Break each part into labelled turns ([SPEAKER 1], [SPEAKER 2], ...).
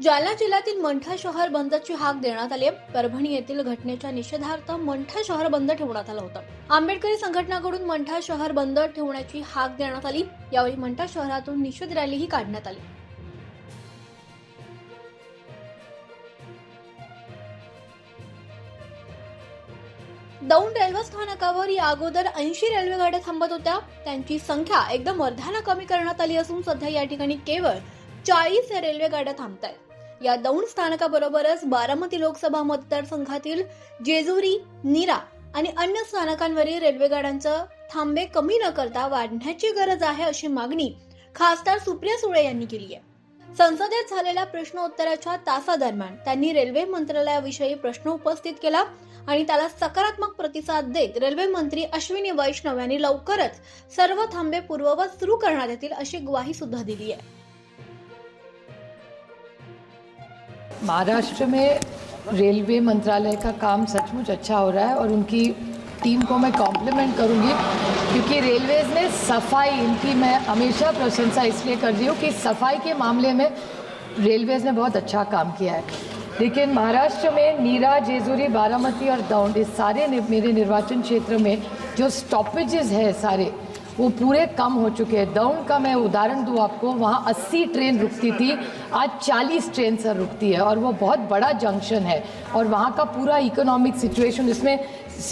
[SPEAKER 1] जालना जिल्ह्यातील मंठा शहर बंदची हाक देण्यात आली आहे. परभणी येथील घटनेच्या निषेधार्थ मंठा शहर बंद ठेवण्यात आलं होतं. आंबेडकरी संघटनाकडून मंठा शहर बंद ठेवण्याची हाक देण्यात आली. यावेळी मंठा शहरातून निषेध रॅलीही काढण्यात आली. दौंड रेल्वे स्थानकावर या अगोदर ऐंशी रेल्वे गाड्या थांबत होत्या. त्यांची संख्या एकदम अर्ध्यानं कमी करण्यात आली असून सध्या या ठिकाणी केवळ चाळीस रेल्वे गाड्या थांबत आहेत या दौंड स्थानकाबरोबरच बारामती लोकसभा मतदारसंघातील जेजुरी नीरा आणि अन्य स्थानकांवरील रेल्वेगाड्यांचं थांबे कमी न करता वाढण्याची गरज आहे अशी मागणी खासदार सुप्रिया सुळे यांनी केली आहे. संसदेत झालेल्या प्रश्नोत्तराच्या तासादरम्यान त्यांनी रेल्वे मंत्रालयाविषयी प्रश्न उपस्थित केला आणि त्याला सकारात्मक प्रतिसाद देत रेल्वे मंत्री अश्विनी वैष्णव यांनी लवकरच सर्व थांबे पूर्ववत सुरू करण्यात येतील अशी ग्वाही सुद्धा दिली आहे.
[SPEAKER 2] महाराष्ट्र में रेलवे मंत्रालय का काम सचमुच अच्छा हो रहा है और उनकी टीम को मैं कॉम्प्लीमेंट करूँगी, क्योंकि रेलवेज में सफ़ाई इनकी मैं हमेशा प्रशंसा इसलिए कर रही हूँ कि सफ़ाई के मामले में रेलवेज ने बहुत अच्छा काम किया है। लेकिन महाराष्ट्र में नीरा, जेजुरी, बारामती और दौंड, इस सारे मेरे निर्वाचन क्षेत्र में जो स्टॉपेजेस है सारे वो पूरे कम हो चुके हैं। दौंड का मैं उदाहरण दूँ आपको, वहाँ 80 ट्रेन रुकती थी, आज 40 ट्रेन सर रुकती है और वो बहुत बड़ा जंक्शन है और वहाँ का पूरा इकोनॉमिक सिचुएशन इसमें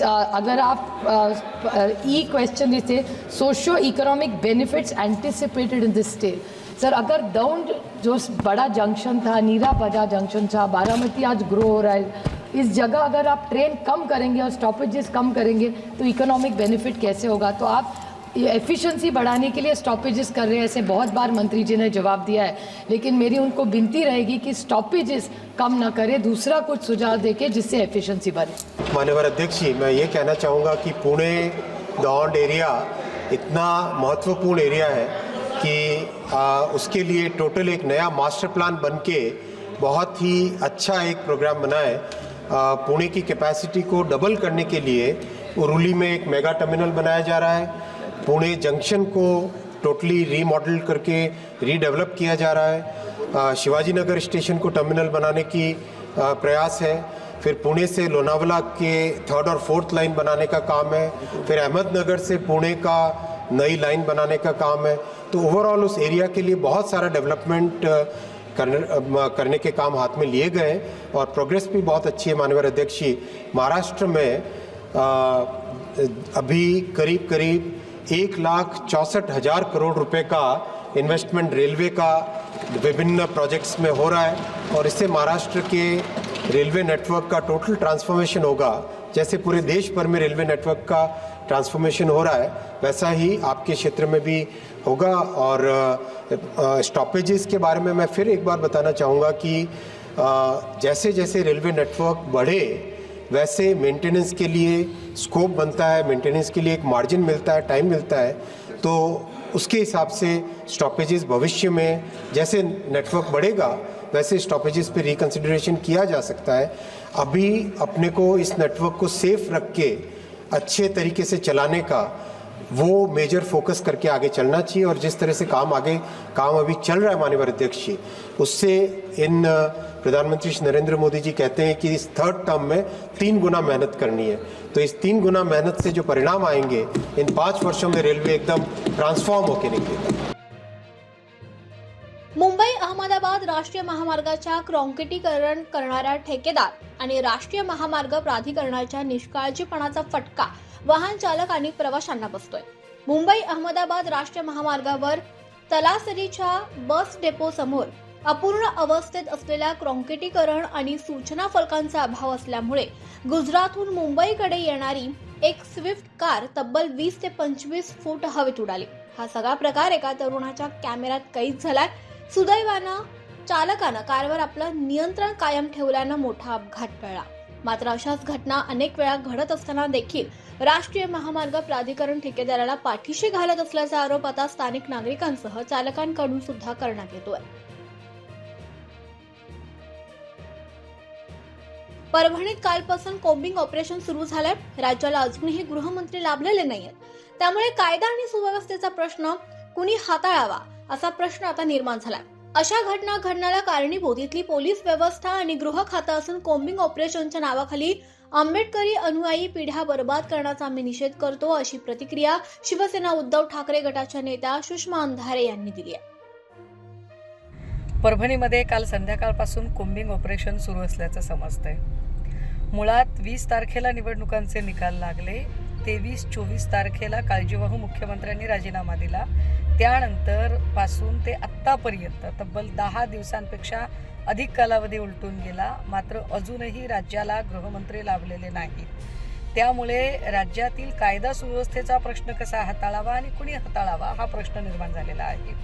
[SPEAKER 2] अगर आप ई क्वेश्चन जैसे socio economic benefits anticipated in this state sir, अगर दौंड जो बड़ा जंक्शन था, नीरा बड़ा जंक्शन था, बारामती आज ग्रो हो रहा है, इस जगह अगर आप ट्रेन कम करेंगे और स्टॉपेजेस कम करेंगे तो इकोनॉमिक बेनिफिट कैसे होगा? तो आप एफिशिएंसी बढ़ाने के लिए स्टॉपेजेस कर रहे हैं ऐसे बहुत बार मंत्री जी ने जवाब दिया है। लेकिन मेरी उनको विनती रहेगी कि स्टॉपेजेस कम ना करें दूसरा कुछ सुझाव देके जिससे एफिशिएंसी बढ़े
[SPEAKER 3] मान्यवर अध्यक्ष जी मैं ये कहना चाहूँगा कि पुणे दौंड एरिया इतना महत्वपूर्ण एरिया है कि आ, उसके लिए टोटल एक नया मास्टर प्लान बन के बहुत ही अच्छा एक प्रोग्राम बना है पुणे की कैपेसिटी को डबल करने के लिए उरुली में एक मेगा टर्मिनल बनाया जा रहा है। पुणे जंक्शन को टोटली रीमॉडल करके रीडेवलप किया जा रहा है। शिवाजी नगर स्टेशन को टर्मिनल बनाने की प्रयास है। फिर पुणे से लोनावला के थर्ड और फोर्थ लाइन बनाने का काम है। फिर अहमदनगर से पुणे का नई लाइन बनाने का काम है। तो ओवरऑल उस एरिया के लिए बहुत सारा डेवलपमेंट करने के काम हाथ में लिए गए हैं और प्रोग्रेस भी बहुत अच्छी है माननीय अध्यक्ष जी। महाराष्ट्र में अभी करीब करीब एक लाख चौंसठ हज़ार करोड़ रुपए का इन्वेस्टमेंट रेलवे का विभिन्न प्रोजेक्ट्स में हो रहा है और इससे महाराष्ट्र के रेलवे नेटवर्क का टोटल ट्रांसफॉर्मेशन होगा। जैसे पूरे देश भर में रेलवे नेटवर्क का ट्रांसफॉर्मेशन हो रहा है वैसा ही आपके क्षेत्र में भी होगा। और स्टॉपेजेस के बारे में मैं फिर एक बार बताना चाहूँगा कि अ, जैसे जैसे रेलवे नेटवर्क बढ़े वैसे मेंटेनेंस के लिए स्कोप बनता है मेंटेनेंस के लिए एक मार्जिन मिलता है टाइम मिलता है। तो उसके हिसाब से स्टॉपेजेस भविष्य में जैसे नेटवर्क बढ़ेगा, वैसे स्टॉपेजेस पे रिकन्सिडरेशन किया जा सकता है। अभी अपने को इस नेटवर्क को सेफ़ रख के, अच्छे तरीके से चलाने का वो मेजर फोकस करके आगे चलना चाहिए। और जिस तरह से काम आगे, काम अभी चल रहा है माननीय अध्यक्ष जी, उससे इन प्रधानमंत्री श्री नरेंद्र मोदी जी कहते हैं कि इस थर्ड टर्म में तीन गुना मेहनत करनी है। तो इस तीन गुना मेहनत से जो परिणाम आएंगे इन पाँच वर्षों में रेलवे एकदम ट्रांसफॉर्म होकर निकलेगा।
[SPEAKER 1] मुंबई अहमदाबाद राष्ट्रीय महामार्गाच्या क्रॉन्किटीकरण करणाऱ्या ठेकेदार आणि राष्ट्रीय महामार्ग प्राधिकरणाच्या निष्काळजीपणाचा फटका वाहन चालक आणि प्रवाशांना बसतोय. मुंबई अहमदाबाद राष्ट्रीय महामार्गावर तलासरीच्या बस डेपो समोर अपूर्ण अवस्थेत असलेल्या क्रॉन्किटीकरण आणि सूचना फलकांचा अभाव असल्यामुळे गुजरातहून मुंबईकडे येणारी एक स्विफ्ट कार तब्बल वीस ते पंचवीस फूट हवेत उडाली. हा सगळा प्रकार एका तरुणाच्या कॅमेऱ्यात कैद झालाय. सुदैवानं चालकानं कारवर आपलं नियंत्रण कायम ठेवल्यानं मोठा अपघात टळला. मात्र अशाच घटना अनेक वेळा घडत असताना देखील राष्ट्रीय महामार्ग प्राधिकरण ठेकेदाराला पाठीशी घालत असल्याचा आरोप आता स्थानिक नागरिकांसह चालकांकडून सुद्धा करण्यात येतोय. परभणीत कालपासून कोम्बिंग ऑपरेशन सुरू झालंय. राज्याला अजूनही गृहमंत्री लाभलेले नाहीयेत. त्यामुळे कायदा आणि सुव्यवस्थेचा प्रश्न कुणी हाताळावा असा प्रश्न आता निर्माण झालाय. अशा घटना घडण्याला कारणीभूत इथली पोलीस व्यवस्था आणि गृह खातं असून कोम्बिंग ऑपरेशनच्या नावाखाली आंबेडकरी अनुयायी पिढ्या बर्बाद करण्याचा आम्ही निषेध करतो अशी प्रतिक्रिया शिवसेना उद्धव ठाकरे गटाच्या नेत्या सुषमा अंधारे यांनी दिली आहे.
[SPEAKER 4] परभणीमध्ये काल संध्याकाळपासून कोम्बिंग ऑपरेशन सुरू असल्याचं समजतंय. मुळात वीस तारखेला निवडणुकांचे निकाल लागले. तेवीस चोवीस तारखेला काळजीवाहू मुख्यमंत्र्यांनी राजीनामा दिला. त्यानंतरपासून ते आत्तापर्यंत तब्बल दहा दिवसांपेक्षा अधिक कालावधी उलटून गेला. मात्र अजूनही राज्याला गृहमंत्री लाभलेले नाहीत. त्यामुळे राज्यातील कायदा सुव्यवस्थेचा प्रश्न कसा हाताळावा आणि कुणी हाताळावा हा प्रश्न निर्माण झालेला आहे.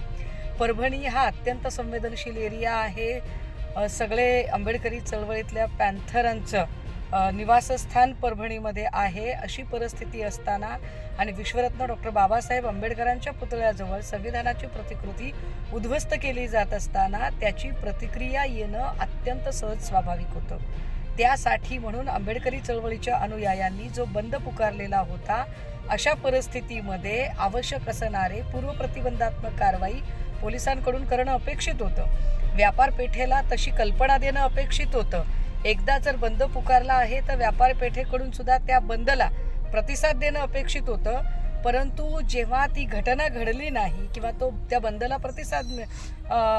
[SPEAKER 4] परभणी हा अत्यंत संवेदनशील एरिया आहे. सगळे आंबेडकरी चळवळीतल्या पॅन्थरांचं निवासस्थान परभणीमध्ये आहे अशी परिस्थिती असताना आणि विश्वरत्न डॉक्टर बाबासाहेब आंबेडकरांच्या पुतळ्याजवळ संविधानाची प्रतिकृती उद्ध्वस्त केली जात असताना त्याची प्रतिक्रिया येणं अत्यंत सहज स्वाभाविक होतं. त्यासाठी म्हणून आंबेडकरी चळवळीच्या अनुयायांनी जो बंद पुकारलेला होता अशा परिस्थितीमध्ये आवश्यक असणारे पूर्वप्रतिबंधात्मक कारवाई पोलिसांकडून करणं अपेक्षित होतं. व्यापार पेठेला तशी कल्पना देणं अपेक्षित होतं. एकदा जर बंद पुकारला आहे तर व्यापार पेठेकडून सुद्धा त्या बंदला प्रतिसाद देणं अपेक्षित होतं. परंतु जेव्हा ती घटना घडली नाही किंवा तो त्या बंदला प्रतिसाद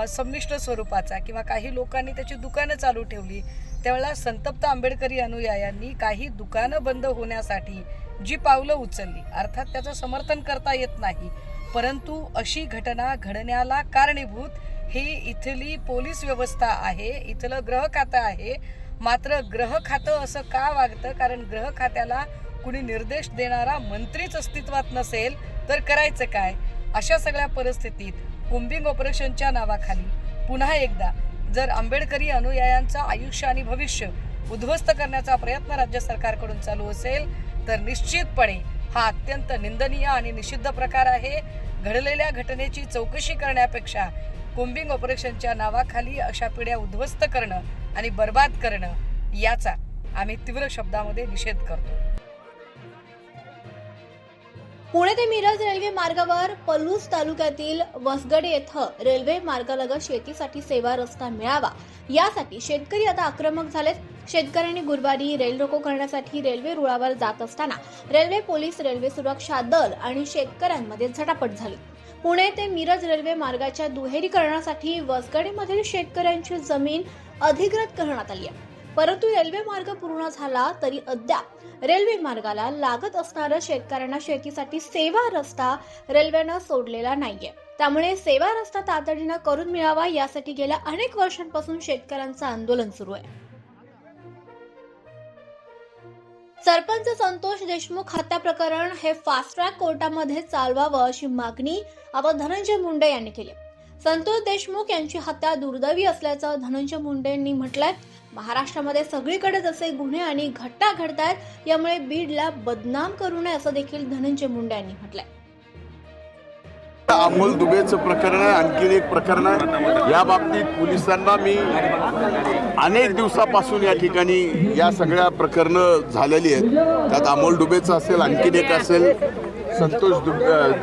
[SPEAKER 4] संमिश्र स्वरूपाचा किंवा काही लोकांनी त्याची दुकानं चालू ठेवली त्यावेळेला संतप्त आंबेडकरी अनुयायांनी काही दुकानं बंद होण्यासाठी जी पावलं उचलली अर्थात त्याचं समर्थन करता येत नाही. परंतु अशी घटना घडण्याला कारणीभूत ही इथली पोलीस व्यवस्था आहे इथलं ग्रह खातं आहे मात्र ग्रह खातं असं का वागतं? कारण ग्रह खात्याला कुणी निर्देश देणारा मंत्रीच अस्तित्वात नसेल तर करायचं काय? अशा सगळ्या परिस्थितीत कुंबिंग ऑपरेशनच्या नावाखाली पुन्हा एकदा जर आंबेडकरी अनुयायांचं आयुष्य आणि भविष्य उद्ध्वस्त करण्याचा प्रयत्न राज्य सरकारकडून चालू असेल तर निश्चितपणे हा अत्यंत निंदनीय आणि निषिद्ध प्रकार आहे. घडलेल्या घटनेची चौकशी करण्यापेक्षा कुंबिंग ऑपरेशनच्या नावाखाली अशा पिढ्या उद्ध्वस्त करणं आणि बर्बाद करणं याचा आम्ही तीव्र शब्दामध्ये निषेध करतो.
[SPEAKER 1] पुणे ते मिरज रेल्वे मार्गावर पलूस तालुक्यातील वसगडे येथं रेल्वे मार्गालगत शेतीसाठी सेवा रस्ता मिळावा. यासाठी शेतकरी आता आक्रमक झालेत. शेतकऱ्यांनी गुरुवारी रेल रोको करण्यासाठी रेल्वे रुळावर जात असताना रेल्वे पोलीस रेल्वे सुरक्षा दल आणि शेतकऱ्यांमध्ये झटापट झाली. पुणे ते मिरज रेल्वे मार्गाच्या दुहेरीकरणासाठी वसगडेमधील शेतकऱ्यांची जमीन अधिकृत करण्यात आली आहे. परंतु रेल्वे मार्ग पूर्ण झाला तरी अद्याप रेल्वे मार्गाला लागत असणारा शेतकऱ्यांना शेतीसाठी सेवा रस्ता रेल्वेनं सोडलेला नाहीये. त्यामुळे सेवा रस्ता तातडीनं करून मिळावा यासाठी गेल्या अनेक वर्षांपासून शेतकऱ्यांचं आंदोलन सुरू आहे. सरपंच संतोष देशमुख हत्या प्रकरण हे फास्ट ट्रॅक कोर्टामध्ये चालवावं अशी मागणी आता धनंजय मुंडे यांनी केली. संतोष देशमुख यांची हत्या दुर्दैवी असल्याचं धनंजय मुंडेंनी म्हटलंय. महाराष्ट्रामध्ये सगळीकडे जसे गुन्हे आणि घटना घडतायत यामुळे बीडला बदनाम करू नये असं देखील धनंजय मुंडे यांनी म्हटलंय.
[SPEAKER 5] अमोल दुबेचं प्रकरण आहे आणखीन एक प्रकरण आहे. या बाबतीत पोलिसांना मी अनेक दिवसापासून या ठिकाणी या सगळ्या प्रकरणं झालेली आहेत. त्यात अमोल दुबेचं असेल आणखीन एक असेल संतोष दु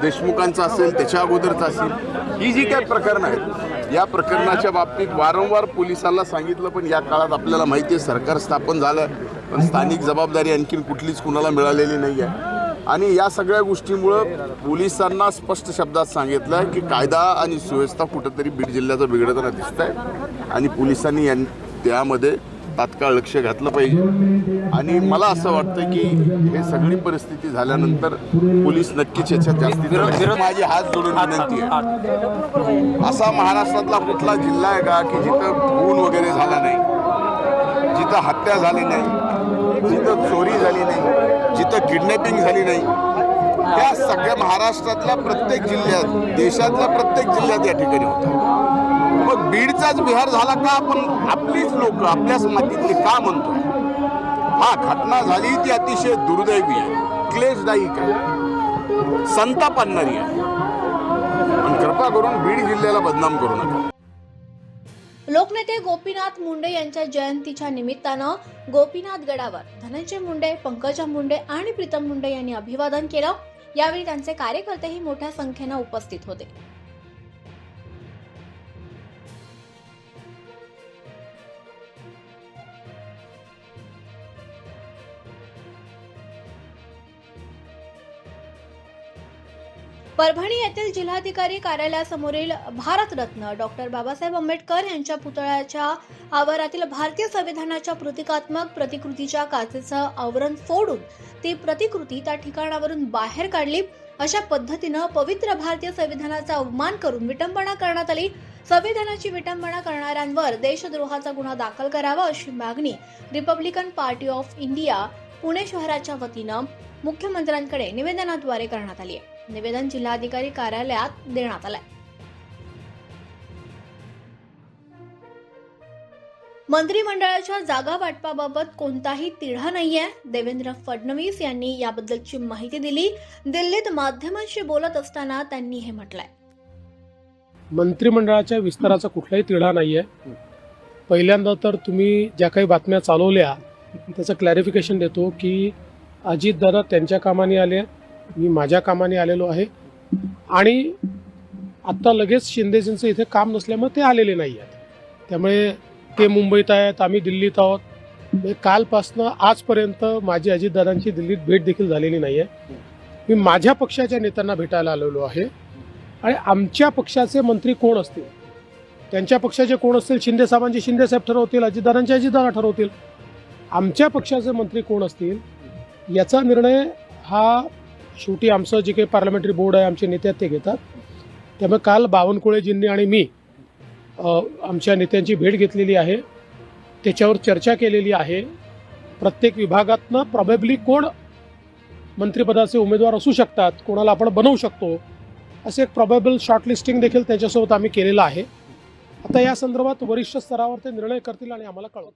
[SPEAKER 5] देशमुखांचं असेल त्याच्या अगोदरचं असेल. ही जी काही प्रकरणं आहेत या प्रकरणाच्या बाबतीत वारंवार पोलिसांना सांगितलं पण या काळात आपल्याला माहिती आहे सरकार स्थापन झालं पण स्थानिक जबाबदारी आणखीन कुठलीच कुणाला मिळालेली नाही आहे आणि या सगळ्या गोष्टीमुळं पोलिसांना स्पष्ट शब्दात सांगितलं आहे की कायदा आणि सुव्यवस्था कुठंतरी बीड जिल्ह्याचा बिघडताना दिसत आहे आणि पोलिसांनी यां त्यामध्ये तात्काळ लक्ष घातलं पाहिजे. आणि मला असं वाटतं की हे सगळी परिस्थिती झाल्यानंतर पोलीस नक्कीच याच्यात जास्तीत माझी हात जोडून विनंती आहे. असा महाराष्ट्रातला कुठला जिल्हा आहे का की जिथं खून वगैरे झाला नाही? जिथं हत्या झाली नाही? जिथं चोरी झाली नाही जिथं किडनॅपिंग झाली नाही त्या सगळ्या महाराष्ट्रातल्या प्रत्येक जिल्ह्यात देशातल्या प्रत्येक जिल्ह्यात या ठिकाणी होतात मग बीडचाच बिहार झाला का आपण आपलीच लोक आपल्याच मातीतली का म्हणतो हा घटना झाली ती अतिशय दुर्दैवी आहे क्लेशदायक आहे संताप आणणारी आहे. पण कृपा करून बीड जिल्ह्याला बदनाम करू नका.
[SPEAKER 1] लोकनेते गोपीनाथ मुंडे यांच्या जयंतीच्या निमित्तानं गोपीनाथ गडावर धनंजय मुंडे पंकजा मुंडे आणि प्रीतम मुंडे यांनी अभिवादन केलं. यावेळी त्यांचे कार्यकर्तेही मोठ्या संख्येनं उपस्थित होते. परभणी येथील जिल्हाधिकारी कार्यालयासमोरील भारतरत्न डॉक्टर बाबासाहेब आंबेडकर यांच्या पुतळ्याच्या आवारातील भारतीय संविधानाच्या प्रतिकात्मक प्रतिकृतीच्या काचेचं आवरण फोडून ती प्रतिकृती त्या ठिकाणावरून बाहेर काढली. अशा पद्धतीनं पवित्र भारतीय संविधानाचा अवमान करून विटंबना करण्यात आली. संविधानाची विटंबना करणाऱ्यांवर देशद्रोहाचा गुन्हा दाखल करावा अशी मागणी Republican Party of India Pune शहराच्या वतीनं मुख्यमंत्र्यांकडे निवेदनाद्वारे करण्यात आली आहे. निवेदन जिल्हाधिकारी कार्यालयात देण्यात आलंय. मंत्रिमंडळाच्या जागा वाटपाबाबत कोणताही तिढा नाहीये. देवेंद्र फडणवीस यांनी याबद्दलची माहिती दिली. दिल्लीत माध्यमांशी बोलत असताना त्यांनी हे म्हटलंय.
[SPEAKER 6] मंत्रिमंडळाच्या विस्ताराचा कुठलाही तिढा नाहीये. पहिल्यांदा तर तुम्ही ज्या काही बातम्या चालवल्या त्याचं क्लॅरिफिकेशन देतो की अजितदादा त्यांच्या कामाने आले. मी माझ्या कामाने आलेलो आहे. आणि आत्ता लगेच शिंदेजींचं इथे काम नसल्यामुळे ते आलेले नाही आहेत. त्यामुळे ते मुंबईत आहेत आम्ही दिल्लीत आहोत. कालपासनं आजपर्यंत माझी अजितदादांची दिल्लीत भेट देखील झालेली नाही आहे मी माझ्या पक्षाच्या नेत्यांना भेटायला आलेलो आहे. आणि आमच्या पक्षाचे मंत्री कोण असतील? त्यांच्या पक्षाचे कोण असतील? शिंदे साहेबांचे शिंदे साहेब ठरवतील अजितदादांचे अजितदादा ठरवतील. आमच्या पक्षाचे मंत्री कोण असतील? याचा निर्णय हा शेवटी आमचं जे काही पार्लमेंटरी बोर्ड आहे आमचे नेते ते घेतात. त्यामुळे काल बावनकुळेजींनी आणि मी आमच्या नेत्यांची भेट घेतलेली आहे. त्याच्यावर चर्चा केलेली आहे. प्रत्येक विभागातनं प्रॉबेबली कोण मंत्रिपदाचे उमेदवार असू शकतात कोणाला आपण बनवू शकतो असे एक प्रॉबेबल शॉर्टलिस्टिंग देखील त्याच्यासोबत आम्ही केलेलं आहे. आता या संदर्भात वरिष्ठ स्तरावर ते निर्णय करतील आणि आम्हाला कळवतील.